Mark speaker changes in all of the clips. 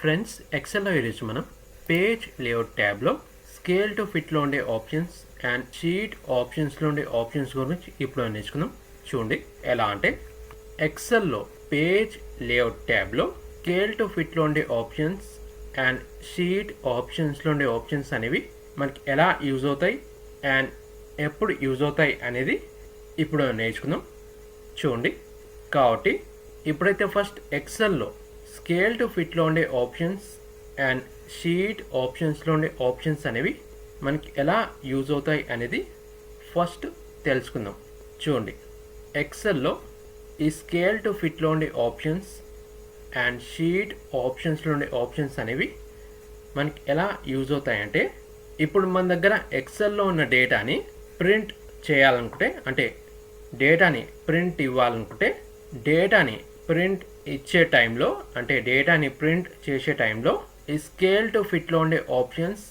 Speaker 1: Friends ఎక్సెల్లో ఈరోజు మనం పేజ్ లేఅవుట్ ట్యాబ్లో స్కేల్ టు ఫిట్లో ఉండే ఆప్షన్స్ అండ్ షీట్ ఆప్షన్స్లో ఉండే ఆప్షన్స్ గురించి ఇప్పుడు నేర్చుకుందాం. చూడండి ఎలా అంటే ఎక్సెల్లో పేజ్ లేఅవుట్ ట్యాబ్లో స్కేల్ టు ఫిట్లో ఉండే ఆప్షన్స్ అండ్ షీట్ ఆప్షన్స్లో ఉండే ఆప్షన్స్ అనేవి మనకి ఎలా యూజ్ అవుతాయి అండ్ ఎప్పుడు యూజ్ అవుతాయి అనేది ఇప్పుడు నేర్చుకుందాం. చూడండి కాబట్టి ఇప్పుడైతే ఫస్ట్ ఎక్సెల్లో స్కేల్ టు ఫిట్లో ఉండే ఆప్షన్స్ అండ్ షీట్ ఆప్షన్స్లో ఉండే ఆప్షన్స్ అనేవి మనకి ఎలా యూజ్ అవుతాయి అనేది ఫస్ట్ తెలుసుకుందాం. చూడండి. ఎక్సెల్లో ఈ స్కేల్ టు ఫిట్లో ఉండే ఆప్షన్స్ అండ్ షీట్ ఆప్షన్స్లో ఉండే ఆప్షన్స్ అనేవి మనకి ఎలా యూజ్ అవుతాయంటే ఇప్పుడు మన దగ్గర ఎక్సెల్లో ఉన్న డేటాని ప్రింట్ చేయాలనుకుంటే అంటే డేటాని ప్రింట్ ఇవ్వాలనుకుంటే డేటాని ప్రింట్ ఇచ్చే టైంలో అంటే డేటాని ప్రింట్ చేసే టైంలో ఈ స్కేల్ టు ఫిట్లో ఉండే ఆప్షన్స్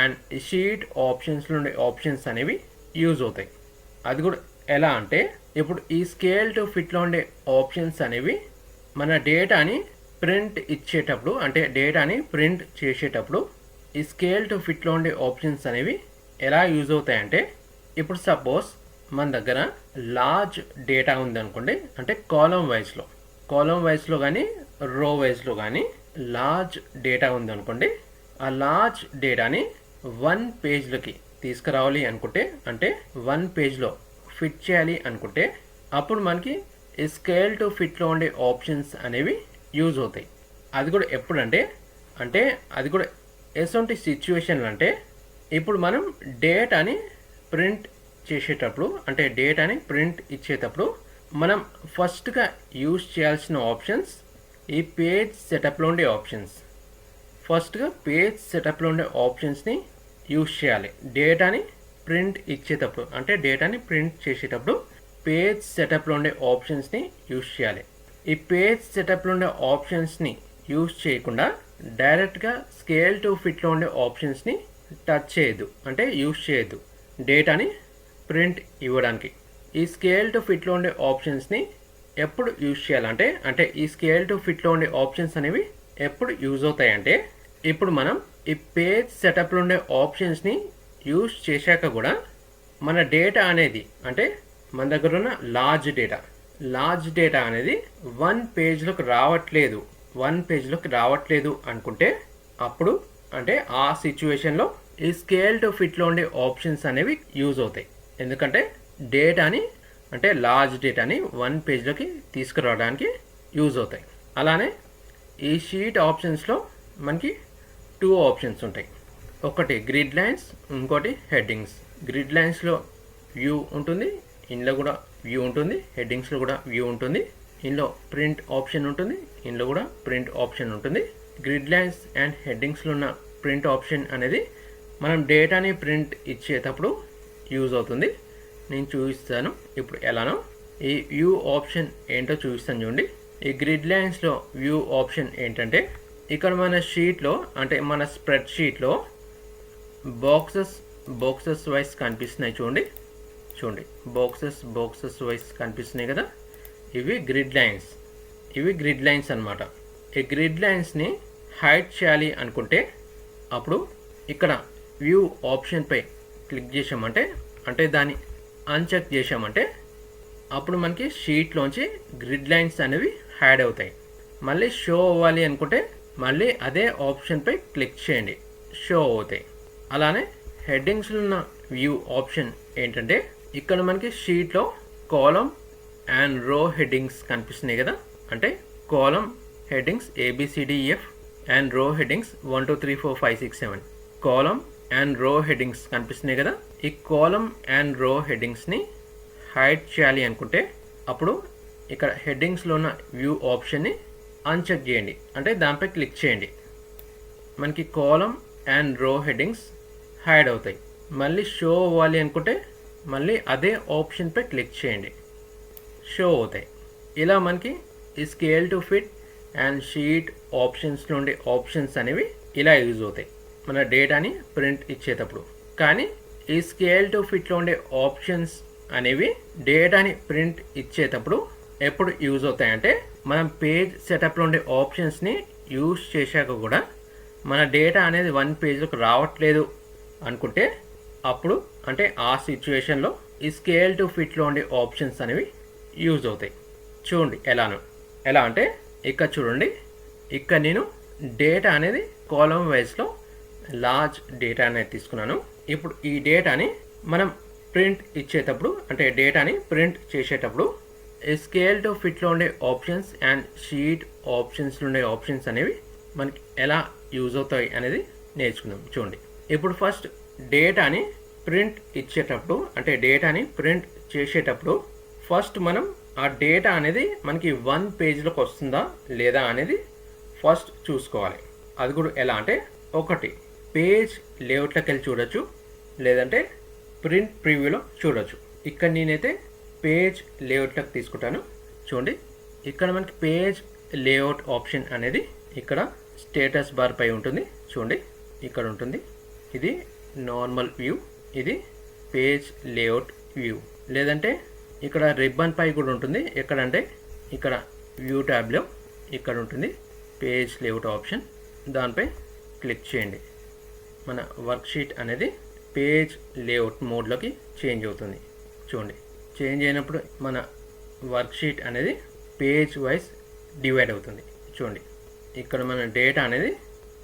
Speaker 1: అండ్ షీట్ ఆప్షన్స్లో ఉండే ఆప్షన్స్ అనేవి యూజ్ అవుతాయి. అది కూడా ఎలా అంటే ఇప్పుడు ఈ స్కేల్ టు ఫిట్లో ఉండే ఆప్షన్స్ అనేవి మన డేటాని ప్రింట్ ఇచ్చేటప్పుడు అంటే డేటాని ప్రింట్ చేసేటప్పుడు ఈ స్కేల్ టు ఫిట్లో ఉండే ఆప్షన్స్ అనేవి ఎలా యూజ్ అవుతాయంటే ఇప్పుడు సపోజ్ మన దగ్గర లార్జ్ డేటా ఉంది అనుకోండి అంటే కాలం వైజ్లో. కాలం వైజ్లో కానీ రో వైజ్లో కానీ లార్జ్ డేటా ఉంది అనుకోండి ఆ లార్జ్ డేటాని వన్ పేజ్లోకి తీసుకురావాలి అనుకుంటే అంటే వన్ పేజ్లో ఫిట్ చేయాలి అనుకుంటే అప్పుడు మనకి స్కేల్ టు ఫిట్లో ఉండే ఆప్షన్స్ అనేవి యూజ్ అవుతాయి. అది కూడా ఎప్పుడంటే అంటే అది కూడా ఎటువంటి సిచ్యువేషన్లు అంటే ఇప్పుడు మనం డేటాని ప్రింట్ చేసేటప్పుడు అంటే డేటాని ప్రింట్ ఇచ్చేటప్పుడు మనం ఫస్ట్గా యూజ్ చేయాల్సిన ఆప్షన్స్ ఈ పేజ్ సెటప్లో ఉండే ఆప్షన్స్ ఫస్ట్గా పేజ్ సెటప్లో ఉండే ఆప్షన్స్ని యూజ్ చేయాలి. డేటాని ప్రింట్ ఇచ్చేటప్పుడు అంటే డేటాని ప్రింట్ చేసేటప్పుడు పేజ్ సెటప్లో ఉండే ఆప్షన్స్ని యూజ్ చేయాలి. ఈ పేజ్ సెటప్లో ఉండే ఆప్షన్స్ని యూజ్ చేయకుండా డైరెక్ట్గా స్కేల్ టు ఫిట్లో ఉండే ఆప్షన్స్ని టచ్ చేయొద్దు. అంటే యూజ్ చేయొద్దు. డేటాని ప్రింట్ ఇవ్వడానికి. ఈ స్కేల్ టు ఫిట్లో ఉండే ఆప్షన్స్ని ఎప్పుడు యూజ్ చేయాలంటే అంటే ఈ స్కేల్ టు ఫిట్లో ఉండే ఆప్షన్స్ అనేవి ఎప్పుడు యూజ్ అవుతాయంటే ఇప్పుడు మనం ఈ పేజ్ సెటప్లో ఉండే ఆప్షన్స్ని యూజ్ చేశాక కూడా మన డేటా అనేది అంటే మన దగ్గర ఉన్న లార్జ్ డేటా లార్జ్ డేటా అనేది వన్ పేజ్లోకి రావట్లేదు వన్ పేజ్లోకి రావట్లేదు అనుకుంటే అప్పుడు అంటే ఆ సిచ్యువేషన్లో ఈ స్కేల్ టు ఫిట్లో ఉండే ఆప్షన్స్ అనేవి యూజ్ అవుతాయి. ఎందుకంటే డేటాని అంటే లార్జ్ డేటాని వన్ పేజ్లోకి తీసుకురావడానికి యూజ్ అవుతాయి. అలానే ఈ షీట్ ఆప్షన్స్లో మనకి టూ ఆప్షన్స్ ఉంటాయి. ఒకటి గ్రిడ్ లైన్స్ ఇంకోటి హెడ్డింగ్స్ గ్రిడ్ లైన్స్లో వ్యూ ఉంటుంది ఇందులో కూడా వ్యూ ఉంటుంది హెడ్డింగ్స్లో కూడా వ్యూ ఉంటుంది. ఇందులో ప్రింట్ ఆప్షన్ ఉంటుంది ఇందులో కూడా ప్రింట్ ఆప్షన్ ఉంటుంది. గ్రిడ్ లైన్స్ అండ్ హెడ్డింగ్స్లో ఉన్న ప్రింట్ ఆప్షన్ అనేది మనం డేటాని ప్రింట్ ఇచ్చేటప్పుడు యూజ్ అవుతుంది. నేను చూపిస్తాను. ఇప్పుడు ఎలానో. ఈ వ్యూ ఆప్షన్ ఏంటో చూపిస్తాను చూడండి. ఈ గ్రిడ్ లైన్స్లో వ్యూ ఆప్షన్ ఏంటంటే ఇక్కడ మన షీట్లో అంటే మన స్ప్రెడ్ షీట్లో బాక్సెస్ బాక్సెస్ వైస్ కనిపిస్తున్నాయి చూడండి. చూడండి. బాక్సెస్ బాక్సెస్ వైస్ కనిపిస్తున్నాయి కదా. ఇవి గ్రిడ్ లైన్స్. ఇవి గ్రిడ్ లైన్స్ అన్నమాట. ఈ గ్రిడ్ లైన్స్ని హైడ్ చేయాలి అనుకుంటే అప్పుడు ఇక్కడ వ్యూ ఆప్షన్పై క్లిక్ చేసామంటే అంటే దాన్ని అన్చెక్ చేసామంటే అప్పుడు మనకి షీట్లోంచి గ్రిడ్ లైన్స్ అనేవి హ్యాడ్ అవుతాయి. మళ్ళీ షో అవ్వాలి అనుకుంటే మళ్ళీ అదే ఆప్షన్పై క్లిక్ చేయండి. షో అవుతాయి. అలానే హెడ్డింగ్స్లో ఉన్న వ్యూ ఆప్షన్ ఏంటంటే ఇక్కడ మనకి షీట్లో కాలం అండ్ రో హెడ్డింగ్స్ కనిపిస్తున్నాయి కదా. అంటే column headings A B C D E F and row headings one two three four five six seven column and row headings కనిపిస్తున్నాయి కదా. ఈ కాలం అండ్ రో హెడ్డింగ్స్ని హైడ్ చేయాలి అనుకుంటే అప్పుడు ఇక్కడ హెడ్డింగ్స్లో ఉన్న వ్యూ ఆప్షన్ని అన్చెక్ చేయండి. అంటే దానిపై క్లిక్ చేయండి. మనకి column and row headings hide అవుతాయి. మళ్ళీ షో అవ్వాలి అనుకుంటే మళ్ళీ అదే ఆప్షన్పై క్లిక్ చేయండి. షో అవుతాయి. ఇలా మనకి ఈ scale to fit and sheet options నుండి ఆప్షన్స్ అనేవి ఇలా యూజ్ అవుతాయి. మన డేటాని ప్రింట్ ఇచ్చేటప్పుడు. కానీ ఈ స్కేల్ టు ఫిట్లో ఉండే ఆప్షన్స్ అనేవి డేటాని ప్రింట్ ఇచ్చేటప్పుడు ఎప్పుడు యూజ్ అవుతాయంటే మనం పేజ్ సెటప్లో ఉండే ఆప్షన్స్ని యూస్ చేశాక కూడా మన డేటా అనేది వన్ పేజ్లోకి రావట్లేదు అనుకుంటే అప్పుడు అంటే ఆ సిచ్యువేషన్లో ఈ స్కేల్ టు ఫిట్లో ఉండే ఆప్షన్స్ అనేవి యూజ్ అవుతాయి. చూడండి ఎలాను. ఎలా అంటే ఇక్కడ చూడండి. ఇక్కడ నేను డేటా అనేది కాలం వైజ్లో లార్జ్ డేటా అనేది తీసుకున్నాను. ఇప్పుడు ఈ డేటాని మనం ప్రింట్ ఇచ్చేటప్పుడు అంటే డేటాని ప్రింట్ చేసేటప్పుడు స్కేల్ టు ఫిట్లో ఉండే ఆప్షన్స్ అండ్ షీట్ ఆప్షన్స్లో ఉండే ఆప్షన్స్ అనేవి మనకి ఎలా యూజ్ అవుతాయి అనేది నేర్చుకుందాం. చూడండి. ఇప్పుడు ఫస్ట్ డేటాని ప్రింట్ ఇచ్చేటప్పుడు అంటే డేటాని ప్రింట్ చేసేటప్పుడు ఫస్ట్ మనం ఆ డేటా అనేది మనకి వన్ పేజ్లోకి వస్తుందా లేదా అనేది ఫస్ట్ చూసుకోవాలి. అది కూడా ఎలా అంటే ఒకటి పేజ్ లేఅవుట్లోకి వెళ్ళి చూడొచ్చు. లేదంటే ప్రింట్ ప్రివ్యూలో చూడొచ్చు. ఇక్కడ నేనైతే పేజ్ లేఅవుట్లోకి తీసుకుంటాను. చూడండి ఇక్కడ మనకి పేజ్ లేఅవుట్ ఆప్షన్ అనేది ఇక్కడ స్టేటస్ బార్ పై ఉంటుంది. చూడండి ఇక్కడ ఉంటుంది. ఇది నార్మల్ వ్యూ ఇది పేజ్ లేఅవుట్ వ్యూ. లేదంటే ఇక్కడ రిబ్బన్ పై కూడా ఉంటుంది. ఎక్కడంటే ఇక్కడ వ్యూ ట్యాబ్లో ఇక్కడ ఉంటుంది. Page layout option. దానిపై క్లిక్ చేయండి. మన వర్క్షీట్ అనేది పేజ్ లేఅవుట్ మోడ్లోకి చేంజ్ అవుతుంది. చూడండి చేంజ్ అయినప్పుడు మన వర్క్షీట్ అనేది పేజ్ వైజ్ డివైడ్ అవుతుంది. చూడండి ఇక్కడ మన డేటా అనేది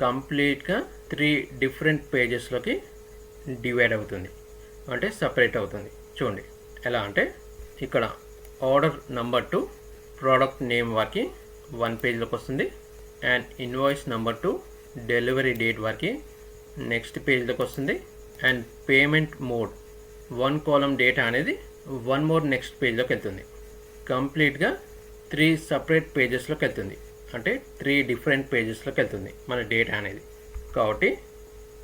Speaker 1: కంప్లీట్గా త్రీ డిఫరెంట్ పేజెస్లోకి డివైడ్ అవుతుంది. అంటే సపరేట్ అవుతుంది. చూడండి ఎలా అంటే ఇక్కడ order number to product name వారికి వన్ పేజ్లోకి వస్తుంది. And invoice number to delivery date వారికి నెక్స్ట్ పేజ్లోకి వస్తుంది. And payment mode one column data అనేది వన్ మోర్ నెక్స్ట్ పేజ్లోకి వెళ్తుంది. కంప్లీట్గా త్రీ సపరేట్ పేజెస్లోకి వెళ్తుంది. అంటే త్రీ డిఫరెంట్ పేజెస్లోకి వెళ్తుంది మన డేటా అనేది. కాబట్టి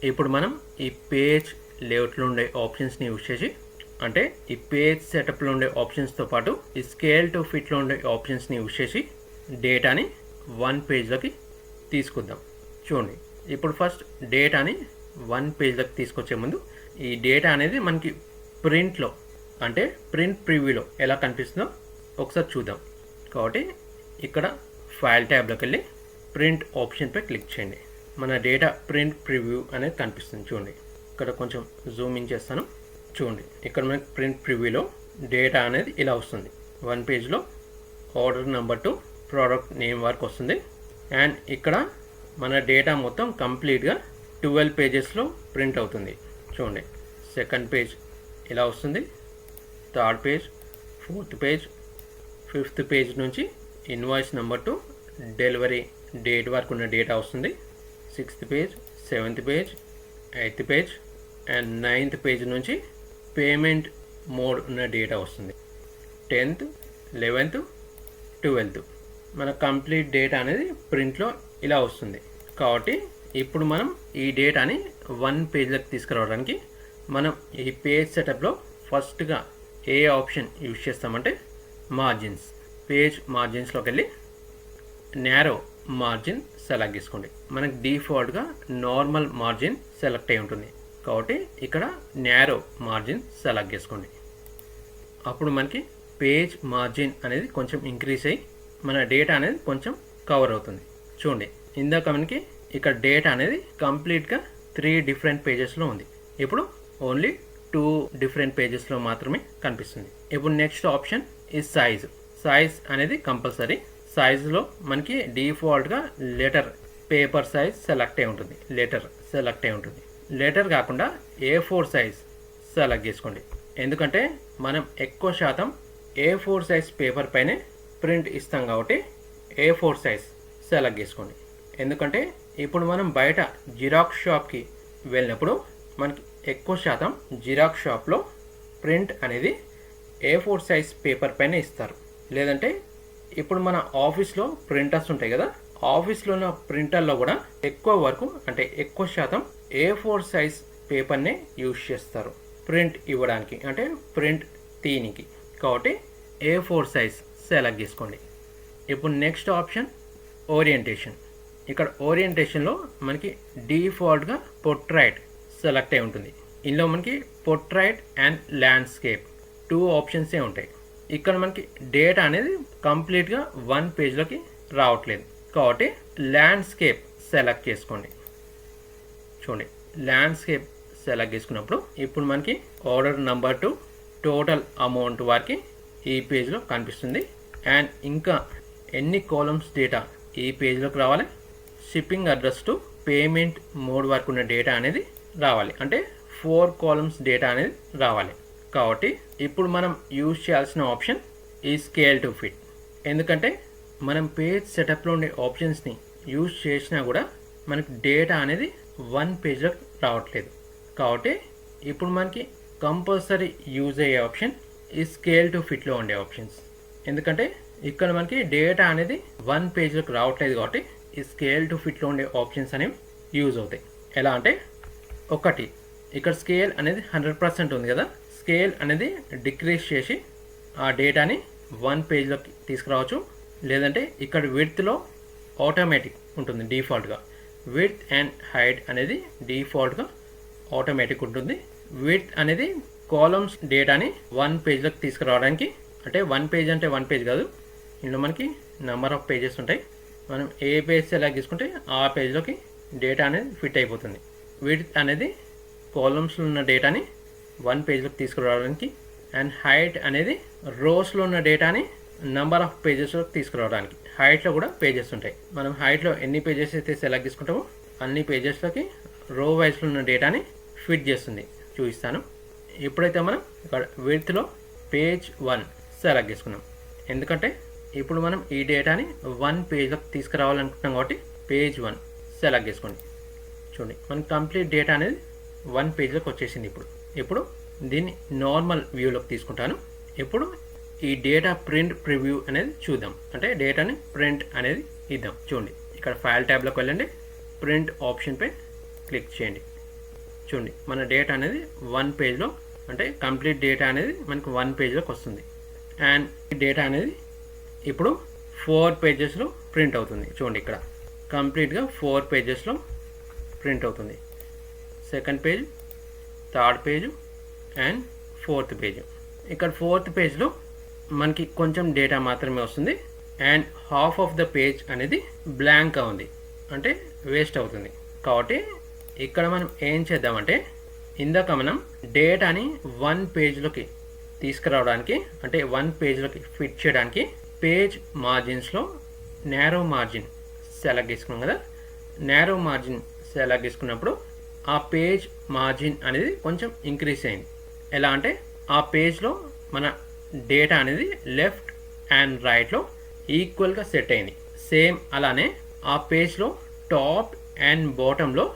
Speaker 1: ఇప్పుడు మనం ఈ పేజ్ లేఅవుట్లో ఉండే ఆప్షన్స్ని యూజ్ చేసి అంటే ఈ పేజ్ సెటప్లో ఉండే ఆప్షన్స్తో పాటు ఈ స్కేల్ టు ఫిట్లో ఉండే ఆప్షన్స్ని యూజ్ చేసి డేటాని వన్ పేజ్లోకి తీసుకుందాం. చూడండి. ఇప్పుడు ఫస్ట్ డేటాని వన్ పేజ్లోకి తీసుకొచ్చే ముందు ఈ డేటా అనేది మనకి ప్రింట్లో అంటే ప్రింట్ ప్రివ్యూలో ఎలా కనిపిస్తుందో ఒకసారి చూద్దాం. కాబట్టి ఇక్కడ ఫైల్ ట్యాబ్లోకి వెళ్ళి ప్రింట్ ఆప్షన్పై క్లిక్ చేయండి. మన డేటా ప్రింట్ ప్రివ్యూ అనేది కనిపిస్తుంది చూడండి. ఇక్కడ కొంచెం జూమ్ ఇన్ చేస్తాను. చూడండి ఇక్కడ మనకి ప్రింట్ ప్రివ్యూలో డేటా అనేది ఇలా వస్తుంది. వన్ పేజ్లో order number to product name వరకు వస్తుంది. అండ్ ఇక్కడ మన డేటా మొత్తం కంప్లీట్గా ట్వెల్వ్ పేజెస్లో ప్రింట్ అవుతుంది. చూడండి. సెకండ్ పేజ్ ఇలా వస్తుంది. Third page fourth page fifth page నుంచి invoice number to delivery date వరకు ఉన్న డేటా వస్తుంది. Sixth page seventh page eighth page and ninth page నుంచి పేమెంట్ మోడ్ ఉన్న డేటా వస్తుంది. Tenth eleventh twelfth. మన కంప్లీట్ డేటా అనేది ప్రింట్లో ఇలా వస్తుంది. కాబట్టి ఇప్పుడు మనం ఈ డేటాని వన్ పేజ్లోకి తీసుకురావడానికి మనం ఈ పేజ్ సెటప్లో ఫస్ట్గా ఏ ఆప్షన్ యూజ్ చేస్తామంటే మార్జిన్స్. పేజ్ మార్జిన్స్లోకి వెళ్ళి నేరో మార్జిన్ సెలెక్ట్ చేసుకోండి. మనకి డిఫాల్ట్గా నార్మల్ మార్జిన్ సెలెక్ట్ అయి ఉంటుంది. కాబట్టి ఇక్కడ నేరో మార్జిన్ సెలెక్ట్ చేసుకోండి. అప్పుడు మనకి పేజ్ మార్జిన్ అనేది కొంచెం ఇంక్రీజ్ అయ్యి మన డేటా అనేది కొంచెం కవర్ అవుతుంది. చూడండి ఇందాక మనకి ఇక్కడ డేటా అనేది కంప్లీట్గా త్రీ డిఫరెంట్ పేజెస్లో ఉంది. ఇప్పుడు ఓన్లీ టూ డిఫరెంట్ పేజెస్లో మాత్రమే కనిపిస్తుంది. ఇప్పుడు నెక్స్ట్ ఆప్షన్ ఈ సైజ్ సైజ్ అనేది కంపల్సరీ సైజులో మనకి డిఫాల్ట్గా లెటర్ పేపర్ సైజ్ సెలెక్ట్ అయి ఉంటుంది. లెటర్ సెలెక్ట్ అయి ఉంటుంది. లెటర్ కాకుండా ఏ ఫోర్ సైజ్ సెలెక్ట్ చేసుకోండి. ఎందుకంటే మనం ఎక్కువ శాతం ఏ ఫోర్ సైజ్ పేపర్ పైనే ప్రింట్ ఇస్తాం కాబట్టి ఏ ఫోర్ సైజ్ సెలెక్ట్ చేసుకోండి ఎందుకంటే ఇప్పుడు మనం బయట జిరాక్స్ షాప్కి వెళ్ళినప్పుడు మనకి ఎక్కువ శాతం జిరాక్స్ షాప్లో ప్రింట్ అనేది ఏ ఫోర్ సైజ్ పేపర్ పైన ఇస్తారు. లేదంటే ఇప్పుడు మన ఆఫీస్లో ప్రింటర్స్ ఉంటాయి కదా ఆఫీస్లో ఉన్న ప్రింటర్లో కూడా ఎక్కువ వరకు అంటే ఎక్కువ శాతం ఏ ఫోర్ సైజ్ పేపర్నే యూజ్ చేస్తారు. ప్రింట్ ఇవ్వడానికి అంటే ప్రింట్ తీనికి కాబట్టి ఏ ఫోర్ సైజ్ సెలెక్ట్ చేసుకోండి ఇప్పుడు నెక్స్ట్ ఆప్షన్ ఓరియంటేషన్. ఇక్కడ ఓరియంటేషన్లో మనకి డిఫాల్ట్గా పొట్రైట్ సెలెక్ట్ అయి ఉంటుంది. ఇందులో మనకి పొట్రైట్ అండ్ ల్యాండ్స్కేప్ టూ ఆప్షన్సే ఉంటాయి. ఇక్కడ మనకి డేటా అనేది కంప్లీట్గా వన్ పేజ్లోకి రావట్లేదు. కాబట్టి ల్యాండ్స్కేప్ సెలెక్ట్ చేసుకోండి. చూడండి ల్యాండ్స్కేప్ సెలెక్ట్ చేసుకున్నప్పుడు ఇప్పుడు మనకి order number to total amount వారికి ఈ పేజ్లో కనిపిస్తుంది. అండ్ ఇంకా ఎన్ని కాలమ్స్ డేటా ఈ పేజ్లోకి రావాలి. Shipping address to payment mode వరకు ఉన్న డేటా అనేది రావాలి. అంటే ఫోర్ కాలమ్స్ డేటా అనేది రావాలి. కాబట్టి ఇప్పుడు మనం యూజ్ చేయాల్సిన ఆప్షన్ ఈ స్కేల్ టు ఫిట్ ఎందుకంటే మనం పేజ్ సెటప్లో ఉండే ఆప్షన్స్ని యూజ్ చేసినా కూడా మనకి డేటా అనేది వన్ పేజ్లో రావట్లేదు. కాబట్టి ఇప్పుడు మనకి కంపల్సరీ యూజ్ అయ్యే ఆప్షన్ ఈ స్కేల్ టు ఫిట్లో ఉండే ఆప్షన్స్ ఎందుకంటే ఇక్కడ మనకి డేటా అనేది వన్ పేజ్లోకి రావట్లేదు కాబట్టి ఈ స్కేల్ టు ఫిట్లో ఉండే ఆప్షన్స్ అనేవి యూజ్ అవుతాయి. ఎలా అంటే ఒకటి ఇక్కడ స్కేల్ అనేది హండ్రెడ్ పర్సెంట్ ఉంది కదా. స్కేల్ అనేది డిక్రీజ్ చేసి ఆ డేటాని వన్ పేజ్లోకి తీసుకురావచ్చు. లేదంటే ఇక్కడ విడ్త్లో ఆటోమేటిక్ ఉంటుంది డిఫాల్ట్గా విడ్త్ అండ్ హైట్ అనేది డిఫాల్ట్గా ఆటోమేటిక్ ఉంటుంది. విడ్త్ అనేది కాలమ్స్ డేటాని వన్ పేజ్లోకి తీసుకురావడానికి అంటే వన్ పేజ్ అంటే వన్ పేజ్ కాదు ఇందులో మనకి నెంబర్ ఆఫ్ పేజెస్ ఉంటాయి. మనం ఏ పేజ్ సెలెక్ట్ చేసుకుంటే ఆ పేజ్లోకి డేటా అనేది ఫిట్ అయిపోతుంది. విడ్త్ అనేది కాలమ్స్లో ఉన్న డేటాని వన్ పేజ్లోకి తీసుకురావడానికి అండ్ హైట్ అనేది రోస్లో ఉన్న డేటాని నెంబర్ ఆఫ్ పేజెస్లోకి తీసుకురావడానికి. హైట్లో కూడా పేజెస్ ఉంటాయి. మనం హైట్లో ఎన్ని పేజెస్ అయితే సెలెక్ట్ చేసుకుంటామో అన్ని పేజెస్లోకి రో వైజ్లో ఉన్న డేటాని ఫిట్ చేస్తుంది. చూపిస్తాను. ఎప్పుడైతే మనం ఇక్కడ విడ్త్లో పేజ్ వన్ సెలెక్ట్ చేసుకున్నాం ఎందుకంటే ఇప్పుడు మనం ఈ డేటాని వన్ పేజ్లోకి తీసుకురావాలనుకుంటున్నాం కాబట్టి పేజ్ వన్ సెలెక్ట్ చేసుకోండి. చూడండి మన కంప్లీట్ డేటా అనేది వన్ పేజ్లోకి వచ్చేసింది ఇప్పుడు. ఇప్పుడు దీన్ని నార్మల్ వ్యూలోకి తీసుకుంటాను. ఇప్పుడు ఈ డేటా ప్రింట్ ప్రివ్యూ అనేది చూద్దాం. అంటే డేటాని ప్రింట్ అనేది ఇద్దాం. చూడండి ఇక్కడ ఫైల్ ట్యాబ్లోకి వెళ్ళండి. ప్రింట్ ఆప్షన్పై క్లిక్ చేయండి. చూడండి మన డేటా అనేది వన్ పేజ్లో అంటే కంప్లీట్ డేటా అనేది మనకు వన్ పేజ్లోకి వస్తుంది. అండ్ డేటా అనేది ఇప్పుడు ఫోర్ పేజెస్లో ప్రింట్ అవుతుంది. చూడండి ఇక్కడ. కంప్లీట్గా ఫోర్ పేజెస్లో ప్రింట్ అవుతుంది. Second page third page and fourth page ఇక్కడ ఫోర్త్ పేజ్లో మనకి కొంచెం డేటా మాత్రమే వస్తుంది. And half of the page అనేది బ్లాంక్గా ఉంది. అంటే వేస్ట్ అవుతుంది. కాబట్టి ఇక్కడ మనం ఏం చేద్దామంటే ఇందాక మనం డేటాని వన్ పేజ్లోకి తీసుకురావడానికి అంటే వన్ పేజ్లోకి ఫిట్ చేయడానికి పేజ్ మార్జిన్స్లో నేరో మార్జిన్ సెలెక్ట్ చేసుకున్నాం కదా. నేరో మార్జిన్ సెలెక్ట్ చేసుకున్నప్పుడు ఆ పేజ్ మార్జిన్ అనేది కొంచెం ఇంక్రీజ్ అయింది. ఎలా అంటే ఆ పేజ్లో మన డేటా అనేది లెఫ్ట్ అండ్ రైట్లో ఈక్వల్గా సెట్ అయింది. సేమ్ అలానే ఆ పేజ్లో టాప్ అండ్ బాటంలో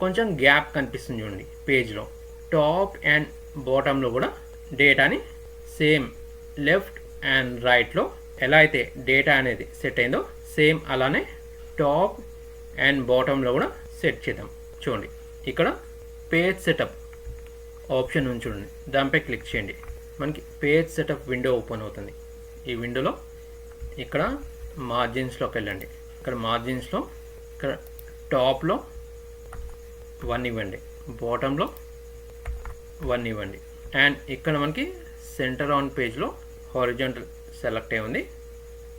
Speaker 1: కొంచెం గ్యాప్ కనిపిస్తుంది చూడండి పేజ్లో. టాప్ అండ్ బాటంలో కూడా డేటాని సేమ్ లెఫ్ట్ అండ్ రైట్లో ఎలా అయితే డేటా అనేది సెట్ అయిందో సేమ్ అలానే టాప్ అండ్ బాటంలో కూడా సెట్ చేద్దాం. చూడండి ఇక్కడ పేజ్ సెటప్ ఆప్షన్ ఉంది చూడండి. దానిపై క్లిక్ చేయండి. మనకి పేజ్ సెటప్ విండో ఓపెన్ అవుతుంది. ఈ విండోలో ఇక్కడ మార్జిన్స్లోకి వెళ్ళండి. ఇక్కడ మార్జిన్స్లో ఇక్కడ టాప్లో వన్ ఇవ్వండి. బాటంలో వన్ ఇవ్వండి. అండ్ ఇక్కడ మనకి సెంటర్ ఆన్ పేజ్లో హారిజాంటల్ సెలెక్ట్ అయి ఉంది.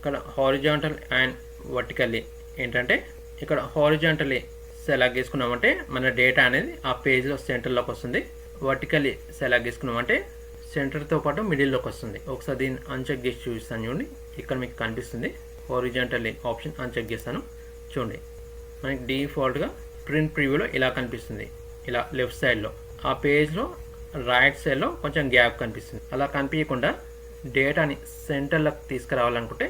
Speaker 1: ఇక్కడ హారిజాంటల్ అండ్ వర్టికల్లీ ఏంటంటే ఇక్కడ హారిజాంటలీ సెలెక్ట్ చేసుకున్నామంటే మన డేటా అనేది ఆ పేజ్లో సెంటర్లోకి వస్తుంది. వర్టికల్లీ సెలెక్ట్ చేసుకున్నామంటే సెంటర్తో పాటు మిడిల్లోకి వస్తుంది. ఒకసారి దీన్ని అన్చెక్ చేసి చూపిస్తాను చూడండి. ఇక్కడ మీకు కనిపిస్తుంది. హారిజాంటల్లీ ఆప్షన్ అన్చెక్ చేస్తాను. చూడండి. మనకి డిఫాల్ట్గా ప్రింట్ ప్రివ్యూలో ఇలా కనిపిస్తుంది. ఇలా లెఫ్ట్ సైడ్లో ఆ పేజ్లో రైట్ సైడ్లో కొంచెం గ్యాప్ కనిపిస్తుంది. అలా కనిపించకుండా డేటాని సెంటర్లోకి తీసుకురావాలనుకుంటే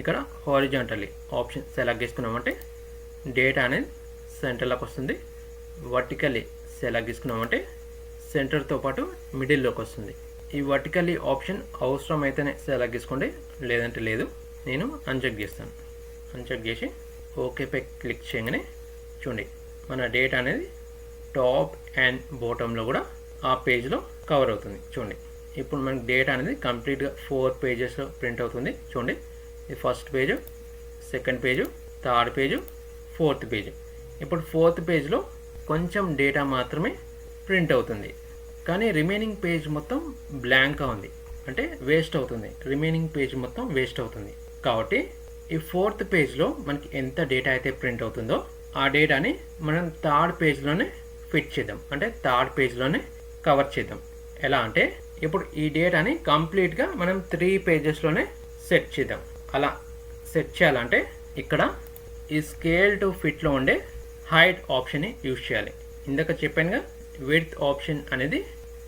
Speaker 1: ఇక్కడ హారిజాంటల్లీ ఆప్షన్ సెలెక్ట్ చేసుకున్నామంటే డేటా అనేది సెంటర్లోకి వస్తుంది. వర్టికల్లీ సెలెక్ట్ చేసుకున్నామంటే సెంటర్తో పాటు మిడిల్లోకి వస్తుంది. ఈ వర్టికల్లీ ఆప్షన్ అవసరం అయితేనే సెలెక్ట్ చేసుకోండి. లేదంటే లేదు నేను అన్చెక్ చేస్తాను. అన్చెక్ చేసి ఓకేపై క్లిక్ చేయగానే చూడండి మన డేటా అనేది టాప్ అండ్ బాటంలో కూడా ఆ పేజ్లో కవర్ అవుతుంది. చూడండి ఇప్పుడు మనకి డేటా అనేది కంప్లీట్గా ఫోర్ పేజెస్లో ప్రింట్ అవుతుంది. చూడండి ఇది first page second page third page fourth page. ఇప్పుడు ఫోర్త్ పేజ్లో కొంచెం డేటా మాత్రమే ప్రింట్ అవుతుంది. కానీ రిమైనింగ్ పేజ్ మొత్తం బ్లాంక్గా ఉంది. అంటే వేస్ట్ అవుతుంది. రిమైనింగ్ పేజ్ మొత్తం వేస్ట్ అవుతుంది. కాబట్టి ఈ ఫోర్త్ పేజ్లో మనకి ఎంత డేటా అయితే ప్రింట్ అవుతుందో ఆ డేటాని మనం థర్డ్ పేజ్లోనే ఫిట్ చేద్దాం. అంటే థర్డ్ పేజ్లోనే కవర్ చేద్దాం. ఎలా అంటే ఇప్పుడు ఈ డేటాని కంప్లీట్గా మనం త్రీ పేజెస్లోనే సెట్ చేద్దాం. అలా సెట్ చేయాలంటే ఇక్కడ ఈ స్కేల్ టు ఫిట్లో ఉండే హైట్ ఆప్షన్ని యూజ్ చేయాలి. ఇందాక చెప్పానుగా విడ్త్ ఆప్షన్ అనేది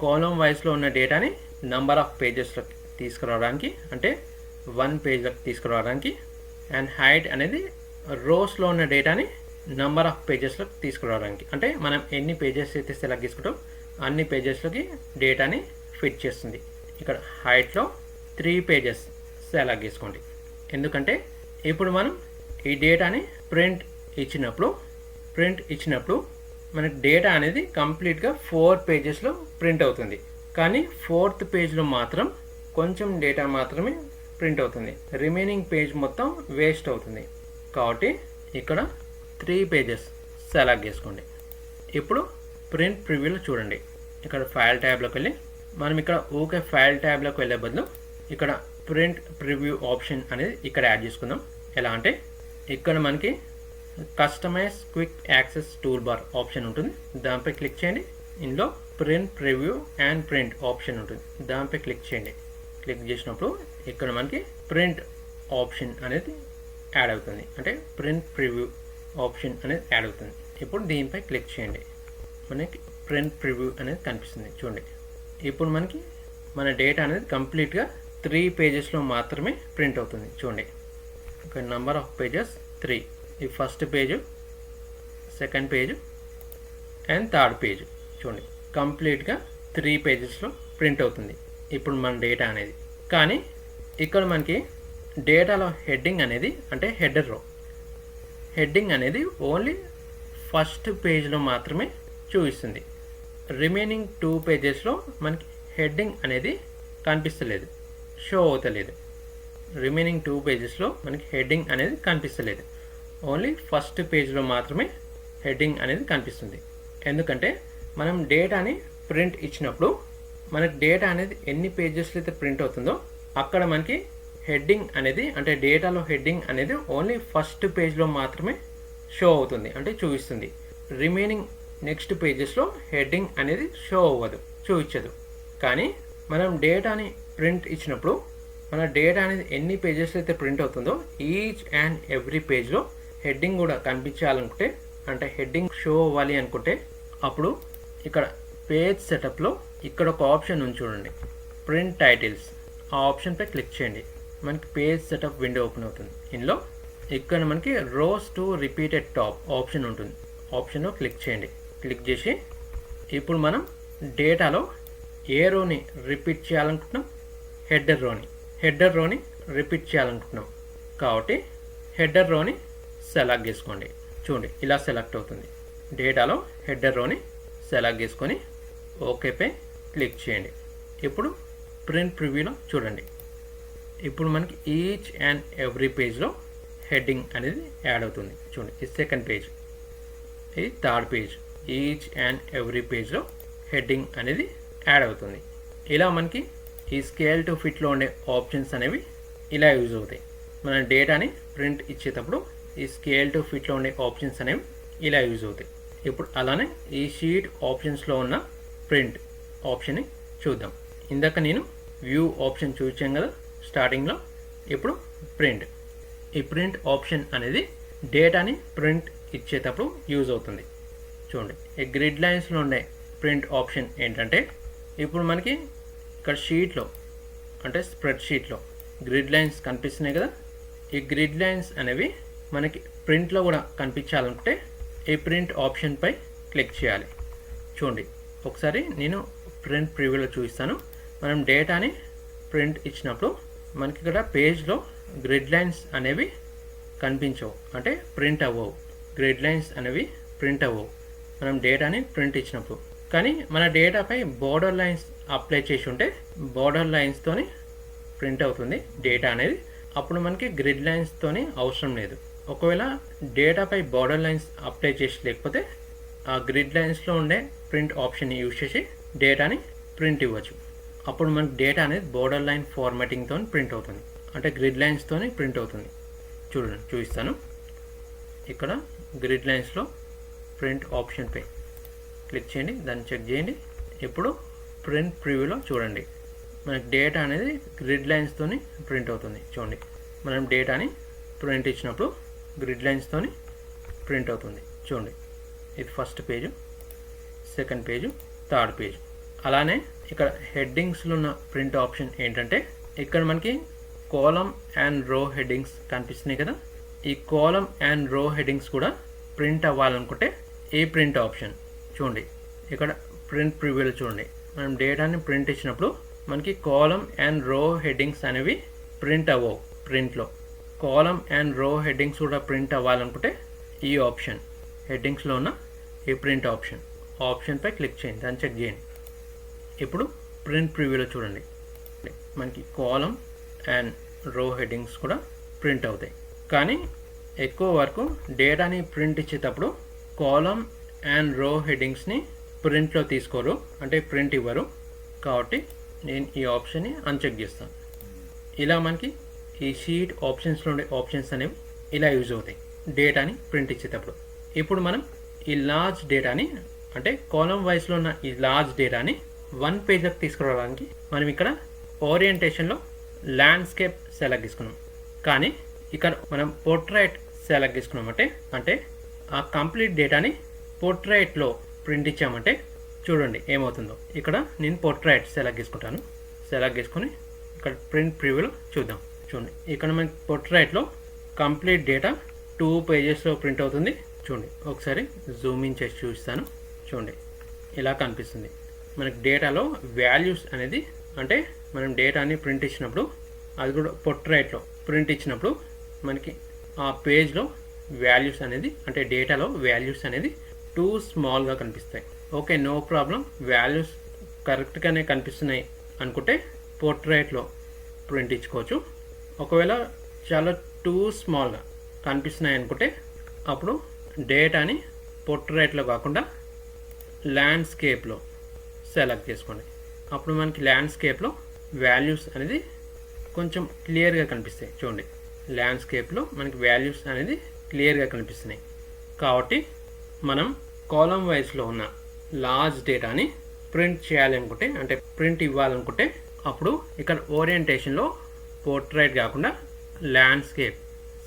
Speaker 1: కాలం వైస్లో ఉన్న డేటాని నంబర్ ఆఫ్ పేజెస్లోకి తీసుకురావడానికి అంటే వన్ పేజ్లోకి తీసుకురావడానికి అండ్ హైట్ అనేది రోస్లో ఉన్న డేటాని నంబర్ ఆఫ్ పేజెస్లోకి తీసుకురావడానికి. అంటే మనం ఎన్ని పేజెస్ అయితే సెలెక్ట్ చేసుకుంటాం అన్ని పేజెస్లోకి డేటాని ఫిట్ చేస్తుంది. ఇక్కడ హైట్లో త్రీ పేజెస్ సెలెక్ట్ చేసుకోండి. ఎందుకంటే ఇప్పుడు మనం ఈ డేటాని ప్రింట్ ఇచ్చినప్పుడు ప్రింట్ ఇచ్చినప్పుడు మనకి డేటా అనేది కంప్లీట్గా ఫోర్ పేజెస్లో ప్రింట్ అవుతుంది. కానీ ఫోర్త్ పేజ్లో మాత్రం కొంచెం డేటా మాత్రమే ప్రింట్ అవుతుంది. రిమైనింగ్ పేజ్ మొత్తం వేస్ట్ అవుతుంది. కాబట్టి ఇక్కడ త్రీ పేజెస్ సెలెక్ట్ చేసుకోండి. ఇప్పుడు ప్రింట్ ప్రివ్యూలో చూడండి. ఇక్కడ ఫైల్ ట్యాబ్లోకి వెళ్ళి మనం ఇక్కడ ఓకే ఫైల్ ట్యాబ్లోకి వెళ్ళే బదులు ఇక్కడ ప్రింట్ ప్రివ్యూ ఆప్షన్ అనేది ఇక్కడ యాడ్ చేసుకుందాం. ఎలా అంటే ఇక్కడ మనకి customize quick access toolbar option ఉంటుంది దానిపై క్లిక్ చేయండి. ఇందులో print preview and print option ఉంటుంది. దానిపై క్లిక్ చేయండి. క్లిక్ చేసినప్పుడు ఇక్కడ మనకి ప్రింట్ ఆప్షన్ అనేది యాడ్ అవుతుంది. అంటే ప్రింట్ ప్రివ్యూ ఆప్షన్ అనేది యాడ్ అవుతుంది. ఇప్పుడు దీనిపై క్లిక్ చేయండి. మనకి ప్రింట్ ప్రివ్యూ అనేది కనిపిస్తుంది. చూడండి. ఇప్పుడు మనకి మన డేటా అనేది కంప్లీట్గా త్రీ పేజెస్లో మాత్రమే ప్రింట్ అవుతుంది. చూడండి. ఒక నెంబర్ ఆఫ్ పేజెస్ త్రీ ఈ first page second page and third page చూడండి. కంప్లీట్గా త్రీ పేజెస్లో ప్రింట్ అవుతుంది. ఇప్పుడు మన డేటా అనేది. కానీ ఇక్కడ మనకి డేటాలో హెడ్డింగ్ అనేది అంటే హెడర్ రో హెడ్డింగ్ అనేది ఓన్లీ ఫస్ట్ పేజ్లో మాత్రమే చూపిస్తుంది. రిమైనింగ్ టూ పేజెస్లో మనకి హెడ్డింగ్ అనేది కనిపిస్తలేదు. షో అవుతలేదు. రిమైనింగ్ టూ పేజెస్లో మనకి హెడ్డింగ్ అనేది కనిపిస్తలేదు. ఓన్లీ ఫస్ట్ పేజ్లో మాత్రమే హెడ్డింగ్ అనేది కనిపిస్తుంది. ఎందుకంటే మనం డేటాని ప్రింట్ ఇచ్చినప్పుడు మనకి డేటా అనేది ఎన్ని పేజెస్లో అయితే ప్రింట్ అవుతుందో అక్కడ మనకి హెడ్డింగ్ అనేది అంటే డేటాలో హెడ్డింగ్ అనేది ఓన్లీ ఫస్ట్ పేజ్లో మాత్రమే షో అవుతుంది అంటే చూపిస్తుంది. రిమైనింగ్ నెక్స్ట్ పేజెస్లో హెడ్డింగ్ అనేది షో అవ్వదు చూపించదు. కానీ మనం డేటాని ప్రింట్ ఇచ్చినప్పుడు మన డేటా అనేది ఎన్ని పేజెస్ అయితే ప్రింట్ అవుతుందో ఈచ్ అండ్ ఎవ్రీ పేజ్లో హెడ్డింగ్ కూడా కనిపించాలనుకుంటే అంటే హెడ్డింగ్ షో అవ్వాలి అనుకుంటే అప్పుడు ఇక్కడ పేజ్ సెటప్లో ఇక్కడ ఒక ఆప్షన్ ఉంది చూడండి. ప్రింట్ టైటిల్స్ ఆ ఆప్షన్పై క్లిక్ చేయండి. మనకి పేజ్ సెటప్ విండో ఓపెన్ అవుతుంది. ఇందులో ఇక్కడ మనకి rows to repeated top option ఉంటుంది. ఆప్షన్లో క్లిక్ చేయండి. క్లిక్ చేసి ఇప్పుడు మనం డేటాలో ఏ రోని రిపీట్ చేయాలనుకుంటున్నాం? హెడ్డర్ రోని. హెడ్డర్ రోని రిపీట్ చేయాలనుకుంటున్నాం. కాబట్టి హెడర్ రోని సెలెక్ట్ చేసుకోండి. చూడండి ఇలా సెలెక్ట్ అవుతుంది. డేటాలో హెడర్ రోని సెలెక్ట్ చేసుకొని ఓకేపై క్లిక్ చేయండి. ఇప్పుడు ప్రింట్ ప్రివ్యూలో చూడండి. ఇప్పుడు మనకి ఈచ్ అండ్ ఎవ్రీ పేజ్లో హెడ్డింగ్ అనేది యాడ్ అవుతుంది. చూడండి ఇది సెకండ్ పేజ్ ఇది third page each and every పేజ్లో హెడ్డింగ్ అనేది యాడ్ అవుతుంది. ఇలా మనకి ఈ స్కేల్ టు ఫిట్లో ఉండే ఆప్షన్స్ అనేవి ఇలా యూజ్ అవుతాయి. మన డేటాని ప్రింట్ ఇచ్చేటప్పుడు ఈ స్కేల్ టు ఫిట్లో ఉండే ఆప్షన్స్ అనేవి ఇలా యూజ్ అవుతాయి. ఇప్పుడు అలానే ఈ షీట్ ఆప్షన్స్లో ఉన్న ప్రింట్ ఆప్షన్ని చూద్దాం. ఇందాక నేను వ్యూ ఆప్షన్ చూసాం కదా స్టార్టింగ్లో ఇప్పుడు ప్రింట్. ఈ ప్రింట్ ఆప్షన్ అనేది డేటాని ప్రింట్ ఇచ్చేటప్పుడు యూజ్ అవుతుంది. చూడండి ఈ గ్రిడ్ లైన్స్లో ఉండే ప్రింట్ ఆప్షన్ ఏంటంటే ఇప్పుడు మనకి ఇక్కడ షీట్లో అంటే స్ప్రెడ్ షీట్లో గ్రిడ్ లైన్స్ కనిపిస్తున్నాయి కదా? ఈ గ్రిడ్ లైన్స్ అనేవి మనకి ప్రింట్లో కూడా కనిపించాలంటే ఈ ప్రింట్ ఆప్షన్పై క్లిక్ చేయాలి. చూడండి ఒకసారి నేను ప్రింట్ ప్రివ్యూలో చూపిస్తాను. మనం డేటాని ప్రింట్ ఇచ్చినప్పుడు మనకి ఇక్కడ పేజ్లో గ్రిడ్ లైన్స్ అనేవి కనిపించవు. అంటే ప్రింట్ అవ్వవు. గ్రిడ్ లైన్స్ అనేవి ప్రింట్ అవ్వవు. మనం డేటాని ప్రింట్ ఇచ్చినప్పుడు కానీ మన డేటాపై బోర్డర్ లైన్స్ అప్లై చేసి ఉంటే బోర్డర్ లైన్స్తోని ప్రింట్ అవుతుంది డేటా అనేది. అప్పుడు మనకి గ్రిడ్ లైన్స్తోని అవసరం లేదు. ఒకవేళ డేటాపై బోర్డర్ లైన్స్ అప్లై చేసి లేకపోతే ఆ గ్రిడ్ లైన్స్లో ఉండే ప్రింట్ ఆప్షన్ని యూజ్ చేసి డేటాని ప్రింట్ ఇవ్వచ్చు. అప్పుడు మనకి డేటా అనేది బోర్డర్ లైన్ ఫార్మాటింగ్తో ప్రింట్ అవుతుంది. అంటే గ్రిడ్ లైన్స్తో ప్రింట్ అవుతుంది. చూడండి చూపిస్తాను. ఇక్కడ గ్రిడ్ లైన్స్లో ప్రింట్ ఆప్షన్ పై. క్లిక్ చేయండి దాన్ని చెక్ చేయండి. ఇప్పుడు ప్రింట్ ప్రివ్యూలో చూడండి. మనకి డేటా అనేది గ్రిడ్ లైన్స్తోని ప్రింట్ అవుతుంది. చూడండి. మనం డేటాని ప్రింట్ ఇచ్చినప్పుడు గ్రిడ్ లైన్స్తోని ప్రింట్ అవుతుంది. చూడండి. ఇది first page second page third page. అలానే ఇక్కడ హెడ్డింగ్స్లో ఉన్న ప్రింట్ ఆప్షన్ ఏంటంటే ఇక్కడ మనకి కాలం అండ్ రో హెడ్డింగ్స్ కనిపిస్తున్నాయి కదా. ఈ కాలం అండ్ రో హెడ్డింగ్స్ కూడా ప్రింట్ అవ్వాలనుకుంటే ఈ ప్రింట్ ఆప్షన్? చూడండి. ఇక్కడ ప్రింట్ ప్రివ్యూలో చూడండి. మనం డేటాని ప్రింట్ ఇచ్చినప్పుడు మనకి కాలం అండ్ రో హెడ్డింగ్స్ అనేవి ప్రింట్ అవ్వవు ప్రింట్లో కాలం అండ్ రో హెడ్డింగ్స్ కూడా ప్రింట్ అవ్వాలనుకుంటే ఈ ఆప్షన్ హెడ్డింగ్స్లో ఉన్న ఈ ప్రింట్ ఆప్షన్ ఆప్షన్పై క్లిక్ చేయండి దాన్ని చెక్ చేయండి. ఇప్పుడు ప్రింట్ ప్రివ్యూలో చూడండి. మనకి కాలం అండ్ రో హెడ్డింగ్స్ కూడా ప్రింట్ అవుతాయి. కానీ ఎక్కువ వరకు డేటాని ప్రింట్ ఇచ్చేటప్పుడు కాలం అండ్ రో హెడ్డింగ్స్ని ప్రింట్లో తీసుకోరు. అంటే ప్రింట్ ఇవ్వరు. కాబట్టి నేను ఈ ఆప్షన్ని అన్చెక్ చేస్తాను. ఇలా మనకి ఈ షీట్ ఆప్షన్స్లో ఉండే ఆప్షన్స్ అనేవి ఇలా యూజ్ అవుతాయి. డేటాని ప్రింట్ ఇచ్చేటప్పుడు. ఇప్పుడు మనం ఈ లార్జ్ డేటాని అంటే కాలం వైస్లో ఉన్న ఈ లార్జ్ డేటాని వన్ పేజ్కి తీసుకురావడానికి మనం ఇక్కడ ఓరియంటేషన్లో ల్యాండ్స్కేప్ సెలెక్ట్ తీసుకున్నాం. కానీ ఇక్కడ మనం పోర్ట్రైట్ సెలెక్ట్ తీసుకున్నాం. అంటే అంటే ఆ కంప్లీట్ డేటాని పోర్ట్రైట్లో ప్రింట్ ఇచ్చామంటే చూడండి ఏమవుతుందో. ఇక్కడ నేను పోర్ట్రైట్ సెలెక్ట్ చేసుకుంటాను. సెలెక్ట్ చేసుకొని ఇక్కడ ప్రింట్ ప్రివ్యూలో చూద్దాం. చూడండి. ఇక్కడ మనకి పోర్ట్రైట్లో కంప్లీట్ డేటా టూ పేజెస్లో ప్రింట్ అవుతుంది. చూడండి. ఒకసారి జూమ్ ఇన్ చేసి చూస్తాను చూడండి. ఇలా కనిపిస్తుంది. మనకి డేటాలో వాల్యూస్ అనేది అంటే మనం డేటాని ప్రింట్ ఇచ్చినప్పుడు అది కూడా పొట్రైట్లో ప్రింట్ ఇచ్చినప్పుడు మనకి ఆ పేజ్లో వాల్యూస్ అనేది అంటే డేటాలో వాల్యూస్ అనేది టూ స్మాల్గా కనిపిస్తాయి. ఓకే నో ప్రాబ్లం వాల్యూస్ కరెక్ట్గానే కనిపిస్తున్నాయి అనుకుంటే పోర్ట్రైట్లో ప్రింట్ ఇచ్చుకోవచ్చు. ఒకవేళ చాలా టూ స్మాల్గా కనిపిస్తున్నాయి అనుకుంటే అప్పుడు డేటాని పోర్ట్రైట్లో కాకుండా ల్యాండ్స్కేప్లో సెలెక్ట్ చేసుకోండి. అప్పుడు మనకి ల్యాండ్స్కేప్లో వాల్యూస్ అనేది కొంచెం క్లియర్గా కనిపిస్తాయి. చూడండి ల్యాండ్స్కేప్లో మనకి వాల్యూస్ అనేది క్లియర్గా కనిపిస్తున్నాయి. కాబట్టి మనం కాలం వైజ్లో ఉన్న లార్జ్ డేటాని ప్రింట్ చేయాలనుకుంటే అంటే ప్రింట్ ఇవ్వాలనుకుంటే అప్పుడు ఇక్కడ ఓరియంటేషన్లో పోర్ట్రైట్ కాకుండా ల్యాండ్స్కేప్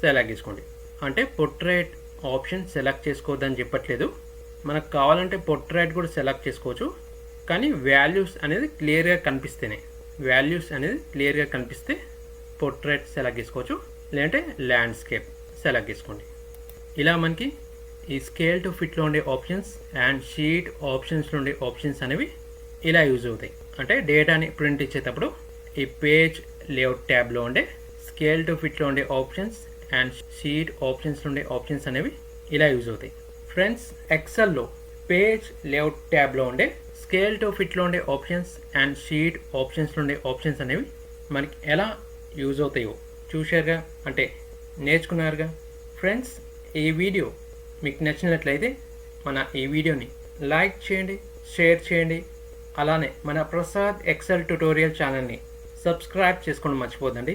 Speaker 1: సెలెక్ట్ చేసుకోండి. అంటే పోర్ట్రైట్ ఆప్షన్ సెలెక్ట్ చేసుకోవద్దని చెప్పట్లేదు. మనకు కావాలంటే పోర్ట్రైట్ కూడా సెలెక్ట్ చేసుకోవచ్చు. కానీ వాల్యూస్ అనేది క్లియర్గా కనిపిస్తేనే వాల్యూస్ అనేది క్లియర్గా కనిపిస్తే పోర్ట్రైట్ సెలెక్ట్ చేసుకోవచ్చు. లేదంటే ల్యాండ్స్కేప్ సెలెక్ట్ చేసుకోండి. ఇలా మనకి ఈ స్కేల్ టు ఫిట్లో ఉండే ఆప్షన్స్ అండ్ షీట్ ఆప్షన్స్లో ఉండే ఆప్షన్స్ అనేవి ఇలా యూజ్ అవుతాయి. అంటే డేటాని ప్రింట్ ఇచ్చేటప్పుడు ఈ పేజ్ లేఅవుట్ ట్యాబ్లో ఉండే స్కేల్ టు ఫిట్లో ఉండే ఆప్షన్స్ అండ్ షీట్ ఆప్షన్స్లో ఉండే ఆప్షన్స్ అనేవి ఇలా యూజ్ అవుతాయి. ఫ్రెండ్స్ ఎక్సెల్లో పేజ్ లేఅవుట్ ట్యాబ్లో ఉండే స్కేల్ టు ఫిట్లో ఉండే ఆప్షన్స్ అండ్ షీట్ ఆప్షన్స్లో ఉండే ఆప్షన్స్ అనేవి మనకి ఎలా యూజ్ అవుతాయో చూశారుగా? అంటే నేర్చుకున్నారుగా? ఫ్రెండ్స్ ఈ వీడియో మీకు నచ్చినట్లయితే మన ఈ వీడియోని లైక్ చేయండి షేర్ చేయండి అలానే మన ప్రసాద్ ఎక్సెల్ ట్యుటోరియల్ ఛానల్ని సబ్స్క్రైబ్ చేసుకోండి మర్చిపోదండి